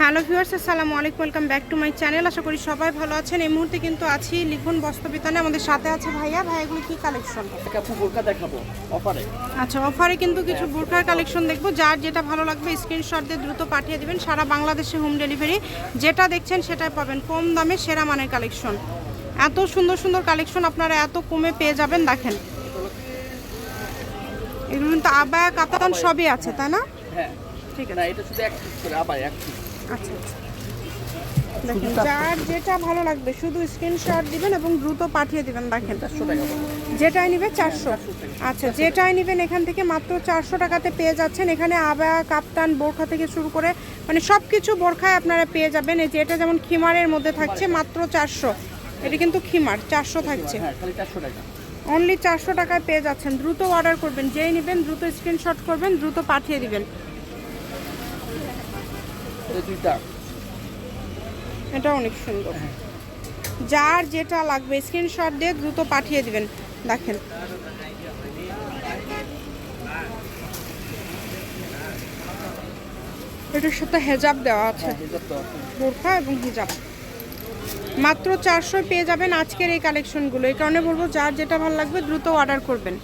Hello viewers আসসালামু আলাইকুম welcome back to my channel. আশা করি সবাই ভালো আছেন। এই মুহূর্তে কিন্তু আছি লিখুন বস্ত্রবিতানে। আমাদের সাথে আছে ভাইয়া। ভাই এগুলো কি কালেকশন বোরকা দেখাবো অফারে আচ্ছা অফারে কিন্তু কিছু বোরকার কালেকশন দেখব। যার যেটা ভালো লাগবে স্ক্রিনশট দিয়ে দ্রুত পাঠিয়ে দিবেন। সারা বাংলাদেশে হোম ডেলিভারি যেটা দেখছেন সেটাই পাবেন। কম দামে সেরা মানের কালেকশন এত সুন্দর সুন্দর কালেকশন আপনারা এত কমে পেয়ে যাবেন দেখেন। এগুলো কিন্তু আবায়া কাতান সবই আছে তাই না? হ্যাঁ। ঠিক না আছে। এটা শুধু এক করে আবার এক। আচ্ছা আচ্ছা। দেখেন যার যেটা ভালো লাগবে শুধু স্ক্রিনশট দিবেন এবং দ্রুত পাঠিয়ে দিবেন দেখেন। যেটাই নিবে চারশো আচ্ছা যেটাই নেবেন এখান থেকে মাত্র চারশো টাকাতে পেয়ে যাচ্ছেন। এখানে আবায়া কাপ্তান বোরখা থেকে শুরু করে মানে সব কিছু বোরখায় আপনারা পেয়ে যাবেন। এই যে এটা যেমন খিমারের মধ্যে থাকছে মাত্র চারশো। এটা কিন্তু খিমার চারশো থাকছে। হ্যাঁ অনলি চারশো টাকায় পেয়ে যাচ্ছেন। দ্রুত অর্ডার করবেন যেই নেবেন দ্রুত স্ক্রিনশট করবেন দ্রুত পাঠিয়ে দিবেন। এই দুইটা। এটা অনেক সুন্দর। যার যেটা লাগবে স্ক্রিনশট দিয়ে দ্রুত পাঠিয়ে দিবেন। দেখেন। এটার সাথে হেজাব দেওয়া আছে। হ্যাঁ এটা তো আছে। বোরখা এবং হিজাব। মাত্র চারশো পেয়ে যাবেন আজকের এই কালেকশনগুলো এই কারণে বলব যার যেটা ভালো লাগবে দ্রুত অর্ডার করবেন।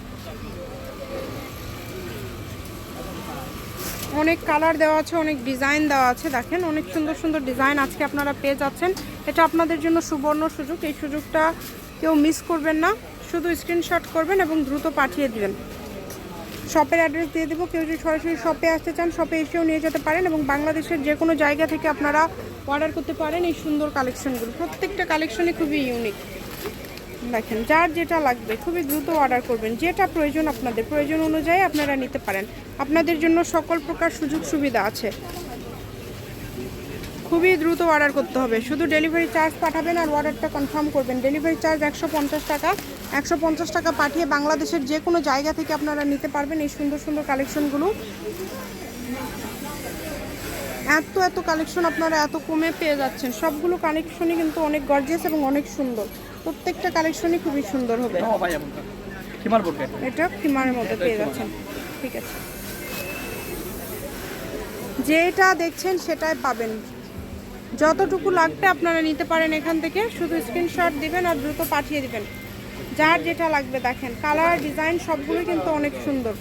অনেক কালার দেওয়া আছে, অনেক ডিজাইন দেওয়া আছে। দেখেন, অনেক সুন্দর সুন্দর ডিজাইন আজকে আপনারা পেয়ে যাচ্ছেন। এটা আপনাদের জন্য সুবর্ণ সুযোগ। এই সুযোগটা কেউ মিস করবেন না। শুধু স্ক্রিনশট করবেন এবং দ্রুত পাঠিয়ে দিবেন। শপের অ্যাড্রেস দিয়ে দেবো। কেউ যদি সরাসরি শপে আসতে চান শপে এসেও নিয়ে যেতে পারেন এবং বাংলাদেশের যে কোনো জায়গা থেকে আপনারা অর্ডার করতে পারেন এই সুন্দর কালেকশনগুলো প্রত্যেকটা কালেকশনই খুবই ইউনিক দেখেন, যার যেটা লাগবে, খুবই দ্রুত অর্ডার করবেন। যেটা প্রয়োজন আপনাদের, প্রয়োজন অনুযায়ী আপনারা নিতে পারেন। আপনাদের জন্য সকল প্রকার সুযোগ সুবিধা আছে। খুবই দ্রুত অর্ডার করতে হবে। শুধু ডেলিভারি চার্জ পাঠাবেন আর অর্ডারটা কনফার্ম করবেন। ডেলিভারি চার্জ একশো পঞ্চাশ টাকা। একশো পঞ্চাশ টাকা পাঠিয়ে বাংলাদেশের যে কোনো জায়গা থেকে আপনারা নিতে পারবেন এই সুন্দর সুন্দর কালেকশনগুলো এত এত কালেকশন আপনারা এত কমে পেয়ে যাচ্ছেন। সবগুলো কালেকশনই কিন্তু অনেক গর্জিয়াস এবং অনেক সুন্দর। প্রত্যেকটা কালেকশনই খুবই সুন্দর হবে। এটা। মধ্যে পেয়ে যাচ্ছেন। ঠিক আছে। যেটা দেখছেন সেটাই পাবেন। যতটুকু লাগবে আপনারা নিতে পারেন এখান থেকে। শুধু স্ক্রিনশট দিবেন আর দ্রুত পাঠিয়ে দিবেন। যার যেটা লাগবে দেখেন। কালার ডিজাইন সবগুলো কিন্তু অনেক সুন্দর।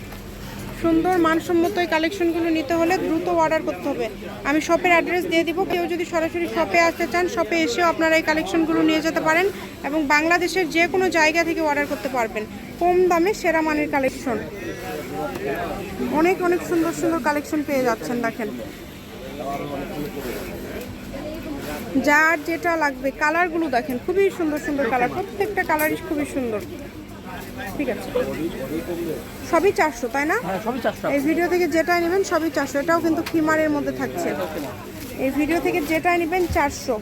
সুন্দর, মানসম্মত এই কালেকশনগুলো নিতে হলে দ্রুত অর্ডার করতে হবে। আমি শপের অ্যাড্রেস দিয়ে দিব। কেউ যদি সরাসরি শপে আসতে চান শপে এসেও আপনারা এই কালেকশনগুলো নিয়ে যেতে পারেন এবং বাংলাদেশের যে কোনো জায়গা থেকে অর্ডার করতে পারবেন। কম দামে সেরা মানের কালেকশন অনেক অনেক সুন্দর সুন্দর কালেকশন পেয়ে যাচ্ছেন, দেখেন। যার যেটা লাগবে কালারগুলো দেখেন, খুবই সুন্দর সুন্দর কালার প্রত্যেকটা কালারই খুবই সুন্দর। ঠিক আছে। সবই চারশো তাই না? হ্যাঁ এই ভিডিও থেকে যেটাই নেবেন সবই চারশো এটাও কিন্তু খিমারের মধ্যে থাকছে। এই ভিডিও থেকে যেটাই নেবেন চারশো।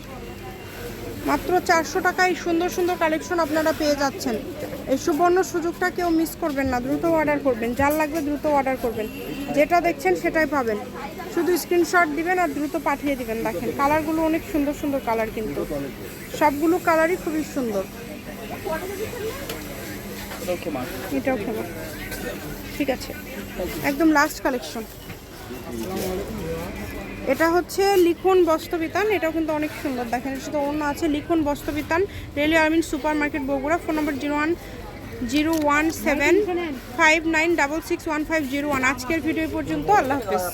মাত্র চারশো টাকায় সুন্দর সুন্দর কালেকশন আপনারা পেয়ে যাচ্ছেন। এই সুবর্ণ সুযোগটা কেউ মিস করবেন না দ্রুত অর্ডার করবেন। যার লাগবে দ্রুত অর্ডার করবেন। যেটা দেখছেন সেটাই পাবেন। শুধু স্ক্রিনশট দিবেন আর দ্রুত পাঠিয়ে দিবেন দেখেন। কালারগুলো অনেক সুন্দর সুন্দর কালার কিন্তু। সবগুলো কালারই খুবই সুন্দর। এটাও ঠিক আছে। একদম লাস্ট কালেকশন এটা হচ্ছে লিখন বস্ত্রবিতান। এটাও কিন্তু অনেক সুন্দর। দেখেন এর সাথে অন্য আছে। Likhon Bastrabitan railway Armin super market Bogura. Phone number zero one zero one seven five nine double six one five zero one. আজকের ভিডিও পর্যন্ত আল্লাহ হাফিজ।